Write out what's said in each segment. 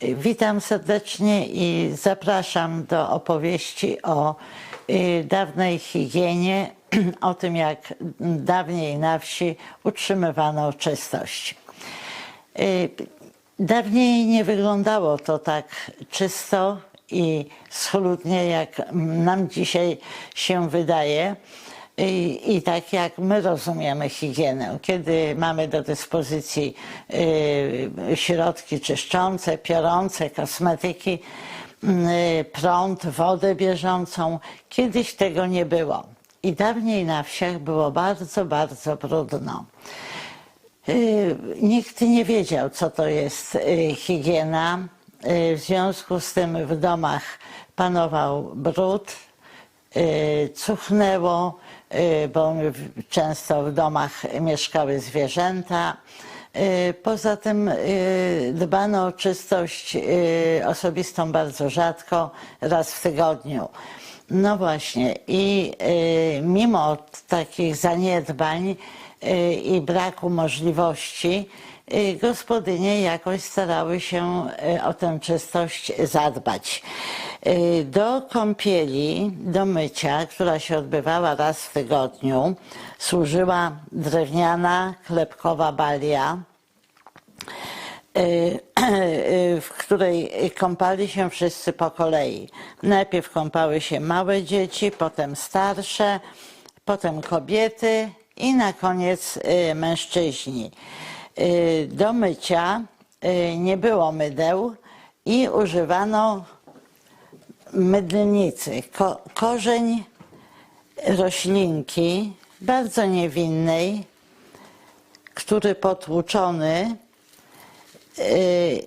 Witam serdecznie i zapraszam do opowieści o y, dawnej higienie, o tym jak dawniej na wsi utrzymywano czystość. Y, Dawniej nie wyglądało to tak czysto i schludnie, jak nam dzisiaj się wydaje. I, I tak jak my rozumiemy higienę, kiedy mamy do dyspozycji y, środki czyszczące, piorące, kosmetyki, y, prąd, wodę bieżącą, kiedyś tego nie było. I dawniej na wsiach było bardzo, bardzo brudno. Y, Nikt nie wiedział, co to jest y, higiena. Y, W związku z tym w domach panował brud, y, cuchnęło, bo w- często w domach mieszkały zwierzęta. Y, Poza tym y, dbano o czystość y, osobistą bardzo rzadko, raz w tygodniu. No właśnie, i y, mimo takich zaniedbań y, i braku możliwości, y, gospodynie jakoś starały się y, o tę czystość zadbać. Y, Do kąpieli, do mycia, która się odbywała raz w tygodniu, służyła drewniana, klepkowa balia, y, y, w której kąpali się wszyscy po kolei. Najpierw kąpały się małe dzieci, potem starsze, potem kobiety i na koniec mężczyźni. Do mycia nie było mydeł i używano mydlnicy. Ko- korzeń roślinki, bardzo niewinnej, który potłuczony y,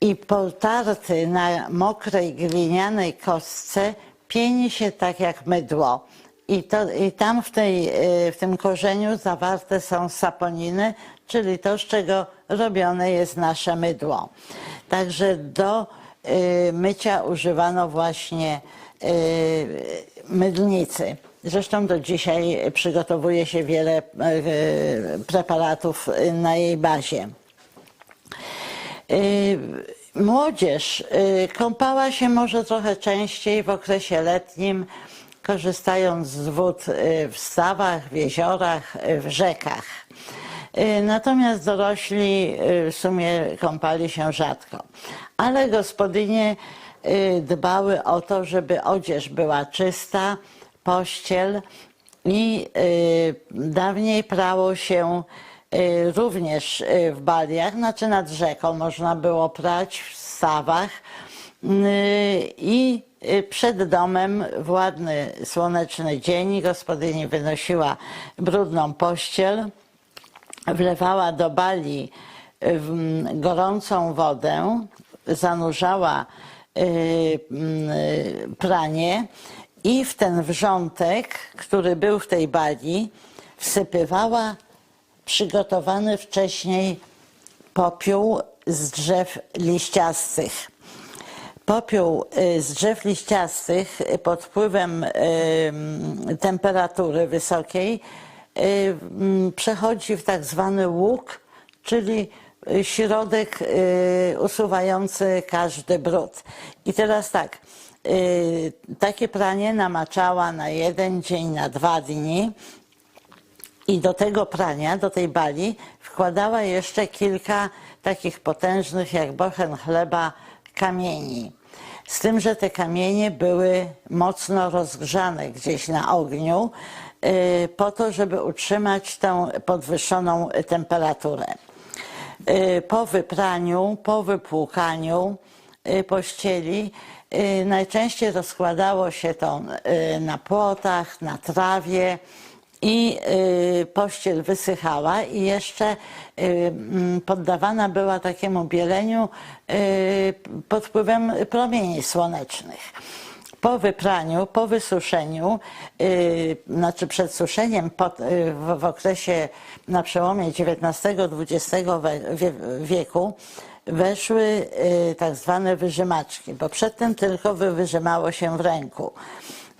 i potarty na mokrej glinianej kostce pieni się tak jak mydło. I, to, I tam w, tej, y, w tym korzeniu zawarte są saponiny, czyli to, z czego robione jest nasze mydło. Także do mycia używano właśnie y, mydlnicy. Zresztą do dzisiaj przygotowuje się wiele y, preparatów y, na jej bazie. Y, Młodzież y, kąpała się może trochę częściej w okresie letnim, korzystając z wód y, w stawach, w jeziorach, y, w rzekach. Y, Natomiast dorośli y, w sumie kąpali się rzadko. Ale gospodynie y, dbały o to, żeby odzież była czysta, pościel i dawniej prało się również w baliach, znaczy nad rzeką można było prać w stawach i przed domem w ładny słoneczny dzień gospodyni wynosiła brudną pościel, wlewała do bali gorącą wodę, zanurzała y, mm, pranie i w ten wrzątek, który był w tej bali, wsypywała przygotowany wcześniej popiół z drzew liściastych. Popiół y, z drzew liściastych y, pod wpływem y, temperatury wysokiej y, przechodzi w tak zwany łuk, czyli y, środek y, usuwający każdy brud. I teraz tak, y, takie pranie namaczała na jeden dzień, na dwa dni. I do tego prania, do tej bali wkładała jeszcze kilka takich potężnych jak bochen chleba kamieni. Z tym, że te kamienie były mocno rozgrzane gdzieś na ogniu, y, po to, żeby utrzymać tę podwyższoną temperaturę. Y, Po wypraniu, po wypłukaniu y, pościeli y, najczęściej rozkładało się to y, na płotach, na trawie i y, pościel wysychała i jeszcze y, mm, poddawana była takiemu bieleniu y, pod wpływem promieni słonecznych. Po wypraniu, po wysuszeniu, yy, znaczy przed suszeniem pod, yy, w, w okresie na przełomie XIX-XX wieku weszły yy, tak zwane wyżymaczki, bo przedtem tylko wy- wyżymało się w ręku.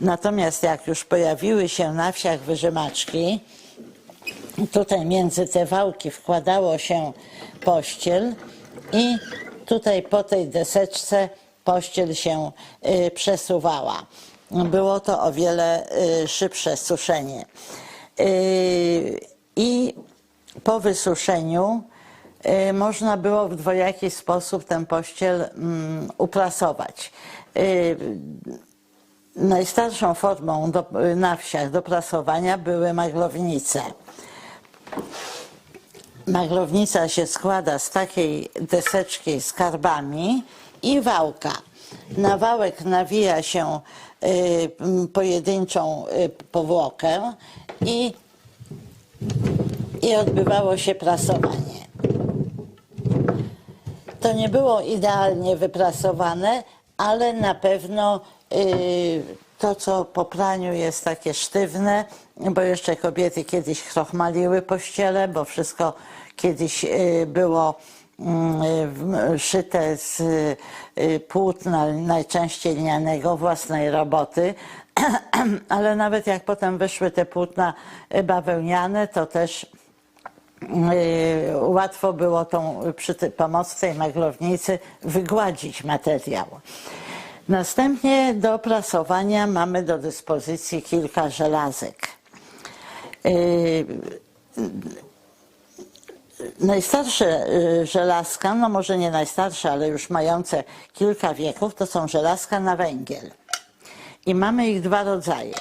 Natomiast jak już pojawiły się na wsiach wyżymaczki, tutaj między te wałki wkładało się pościel i tutaj po tej deseczce pościel się y, przesuwała. Było to o wiele y, szybsze suszenie. Y, I po wysuszeniu można było w dwojaki sposób ten pościel mm, uprasować. Najstarszą formą do, na wsiach do prasowania były maglownice. Maglownica się składa z takiej deseczki z karbami i wałka. Na wałek nawija się y, pojedynczą y, powłokę i, i odbywało się prasowanie. To nie było idealnie wyprasowane, ale na pewno y, to, co po praniu jest takie sztywne, bo jeszcze kobiety kiedyś chrochmaliły pościele, bo wszystko kiedyś było szyte z y, płótna, najczęściej lnianego, własnej roboty. Ale nawet jak potem wyszły te płótna y, bawełniane, to też Yy, łatwo było tą, przy pomocy tej maglownicy wygładzić materiał. Następnie do prasowania mamy do dyspozycji kilka żelazek. Najstarsze y, żelazka, no może nie najstarsze, ale już mające kilka wieków, to są żelazka na węgiel. I mamy ich dwa rodzaje.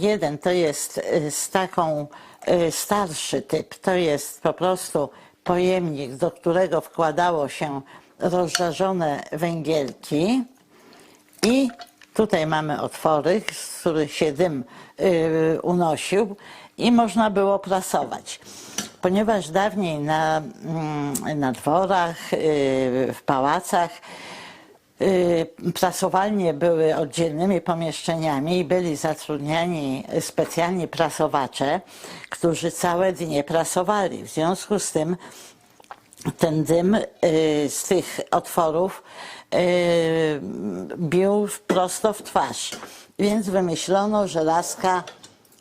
Jeden to jest y, z taką y, starszy typ, to jest po prostu pojemnik, do którego wkładało się rozżarzone węgielki i tutaj mamy otwory, z których się dym unosił i można było prasować. Ponieważ dawniej na, mm, na dworach, y, w pałacach y, prasowalnie były oddzielnymi pomieszczeniami i byli zatrudniani specjalni prasowacze, którzy całe dnie prasowali. W związku z tym ten dym y, z tych otworów bił prosto w twarz. Więc wymyślono żelazka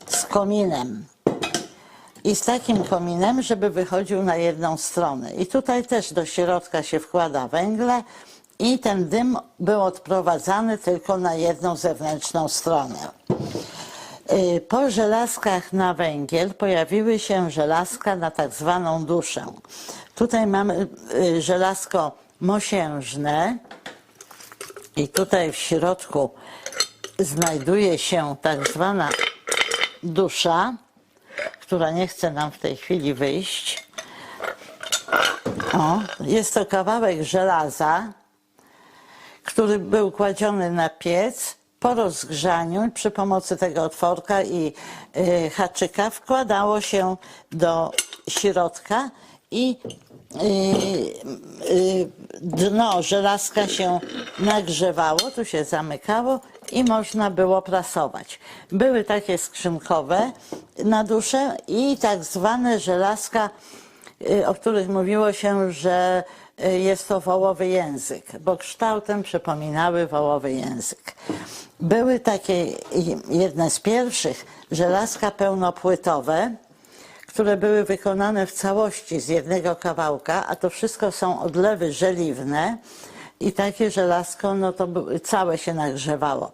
z kominem. I z takim kominem, żeby wychodził na jedną stronę. I tutaj też do środka się wkłada węgle i ten dym był odprowadzany tylko na jedną zewnętrzną stronę. Y, Po żelazkach na węgiel pojawiły się żelazka na tak zwaną duszę. Tutaj mamy y, żelazko mosiężne i tutaj w środku znajduje się tak zwana dusza, która nie chce nam w tej chwili wyjść. O, jest to kawałek żelaza, który był kładziony na piec. Po rozgrzaniu przy pomocy tego otworka i y, haczyka wkładało się do środka i y, y, dno żelazka się nagrzewało, tu się zamykało i można było prasować. Były takie skrzynkowe na duszę i tak zwane żelazka y, o których mówiło się, że y, jest to wołowy język, bo kształtem przypominały wołowy język. Były takie y, jedne z pierwszych żelazka pełnopłytowe, które były wykonane w całości z jednego kawałka, a to wszystko są odlewy żeliwne i takie żelazko, no to całe się nagrzewało.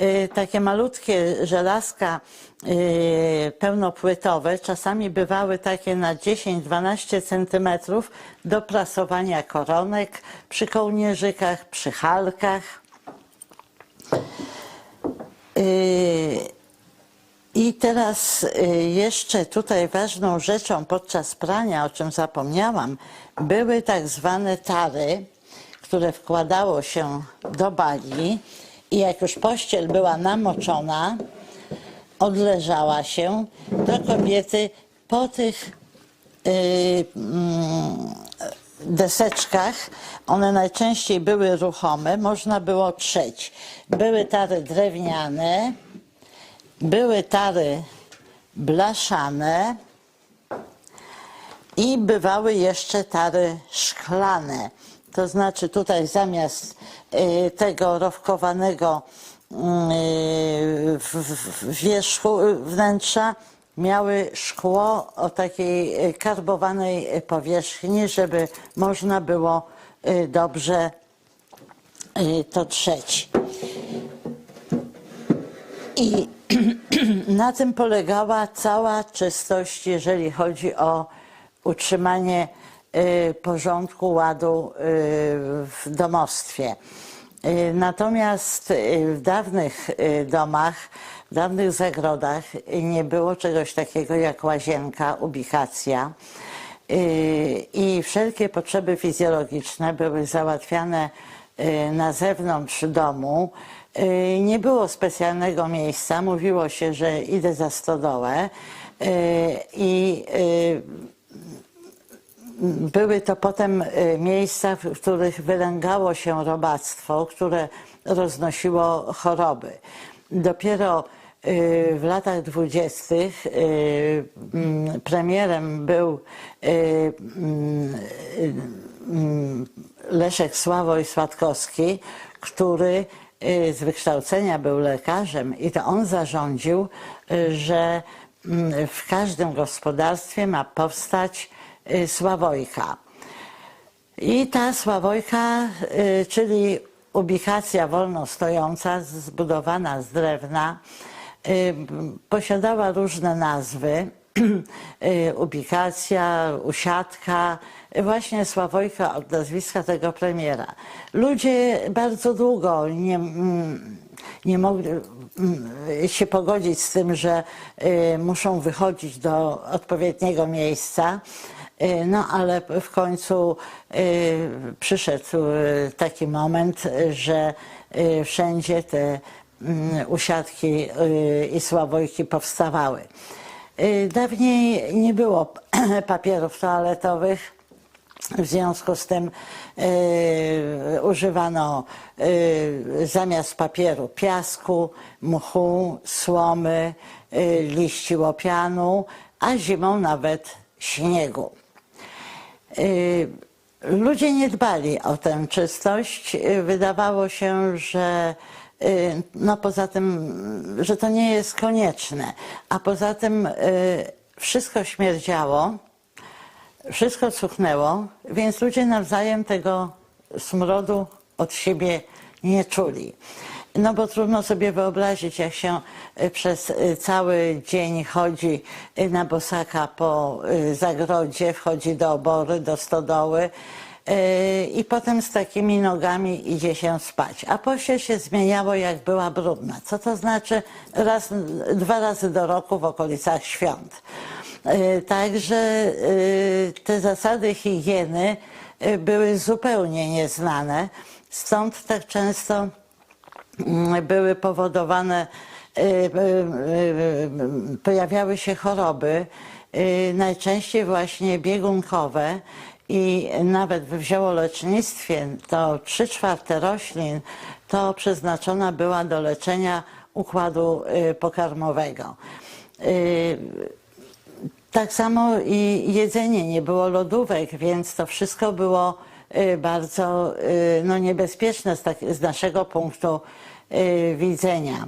Y, Takie malutkie żelazka y, pełnopłytowe, czasami bywały takie na 10-12 centymetrów do prasowania koronek przy kołnierzykach, przy halkach. Y, I teraz jeszcze tutaj ważną rzeczą podczas prania, o czym zapomniałam, były tak zwane tary, które wkładało się do bali i jak już pościel była namoczona, odleżała się, to kobiety po tych y, mm, deseczkach, one najczęściej były ruchome, można było trzeć. Były tary drewniane, były tary blaszane i bywały jeszcze tary szklane. To znaczy tutaj zamiast y, tego rowkowanego y, wierzchu wnętrza miały szkło o takiej karbowanej powierzchni, żeby można było y, dobrze to trzeć. I na tym polegała cała czystość, jeżeli chodzi o utrzymanie porządku, ładu y, w domostwie. Y, Natomiast y, w dawnych y, domach, w dawnych zagrodach y, nie było czegoś takiego jak łazienka, ubikacja. Y, I wszelkie potrzeby fizjologiczne były załatwiane y, na zewnątrz domu. Y, Nie było specjalnego miejsca. Mówiło się, że idę za stodołę y, i y, były to potem y, miejsca, w których wylęgało się robactwo, które roznosiło choroby. Dopiero y, w latach dwudziestych y, mm, premierem był mm, mm, Leszek Sławoj Słatkowski, który z wykształcenia był lekarzem i to on zarządził, że w każdym gospodarstwie ma powstać Sławojka. I ta Sławojka, y, czyli ubikacja wolno stojąca, zbudowana z drewna, y, posiadała różne nazwy. Y, Ubikacja, usiadka, właśnie Sławojka od nazwiska tego premiera. Ludzie bardzo długo nie, mm, nie mogli mm, się pogodzić z tym, że y, muszą wychodzić do odpowiedniego miejsca. Y, No ale w końcu y, przyszedł y, taki moment, że wszędzie te mm, usiadki i sławojki powstawały. Dawniej nie było papierów toaletowych. W związku z tym używano zamiast papieru piasku, mchu, słomy, liści łopianu, a zimą nawet śniegu. Y, Ludzie nie dbali o tę czystość. Y, Wydawało się, że y, no poza tym, że to nie jest konieczne. A poza tym wszystko śmierdziało, wszystko cuchnęło, więc ludzie nawzajem tego smrodu od siebie nie czuli. No bo trudno sobie wyobrazić, jak się y, przez y, cały dzień chodzi y, na bosaka po zagrodzie, wchodzi do obory, do stodoły i potem z takimi nogami idzie się spać. A pościel się zmieniało, jak była brudna. Co to znaczy? Raz, dwa razy do roku w okolicach świąt. Także te zasady higieny były zupełnie nieznane, stąd tak często były powodowane, y, y, y, pojawiały się choroby, najczęściej właśnie biegunkowe i nawet w ziołolecznictwie to 3 czwarte roślin to przeznaczona była do leczenia układu pokarmowego. Tak samo i jedzenie, nie było lodówek, więc to wszystko było bardzo y, no, niebezpieczne z, tak, z naszego punktu y, widzenia.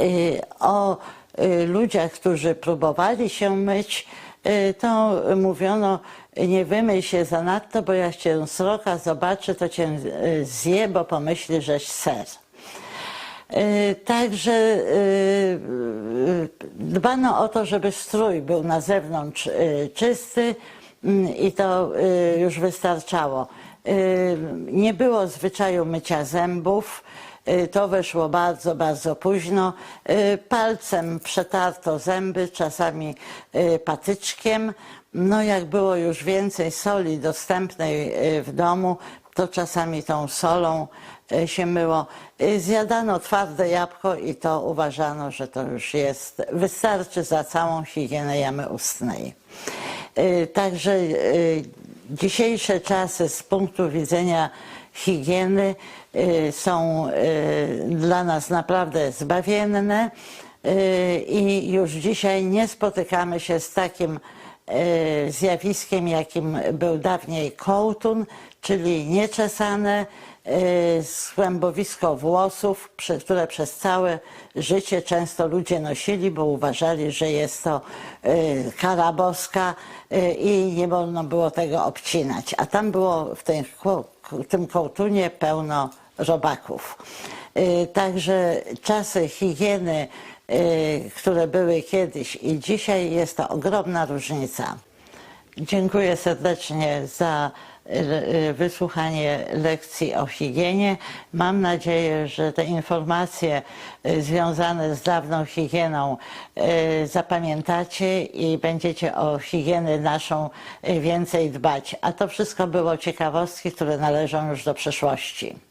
Y, O y, ludziach, którzy próbowali się myć, y, to mówiono, nie wymyj się zanadto, bo jak cię sroka zobaczy, to cię y, zje, bo pomyśli, żeś ser. Y, Także y, y, dbano o to, żeby strój był na zewnątrz y, czysty i to y, już wystarczało. Y, Nie było zwyczaju mycia zębów, Y, To wyszło bardzo, bardzo późno. Palcem przetarto zęby, czasami patyczkiem. No jak było już więcej soli dostępnej w domu, to czasami tą solą się myło. Zjadano twarde jabłko i to uważano, że to już jest, wystarczy za całą higienę jamy ustnej. Y, Także y, dzisiejsze czasy z punktu widzenia higieny y, są dla nas naprawdę zbawienne i już dzisiaj nie spotykamy się z takim zjawiskiem, jakim był dawniej kołtun, czyli nieczesane y, zgłębowisko włosów, które przez całe życie często ludzie nosili, bo uważali, że jest to y, kara boska i nie wolno było tego obcinać. A tam było w tym, w tym kołtunie pełno robaków. Także czasy higieny, które były kiedyś i dzisiaj, jest to ogromna różnica. Dziękuję serdecznie za y, y, wysłuchanie lekcji o higienie. Mam nadzieję, że te informacje y, związane z dawną higieną y, zapamiętacie i będziecie o higienę naszą y, więcej dbać. A to wszystko było ciekawostki, które należą już do przeszłości.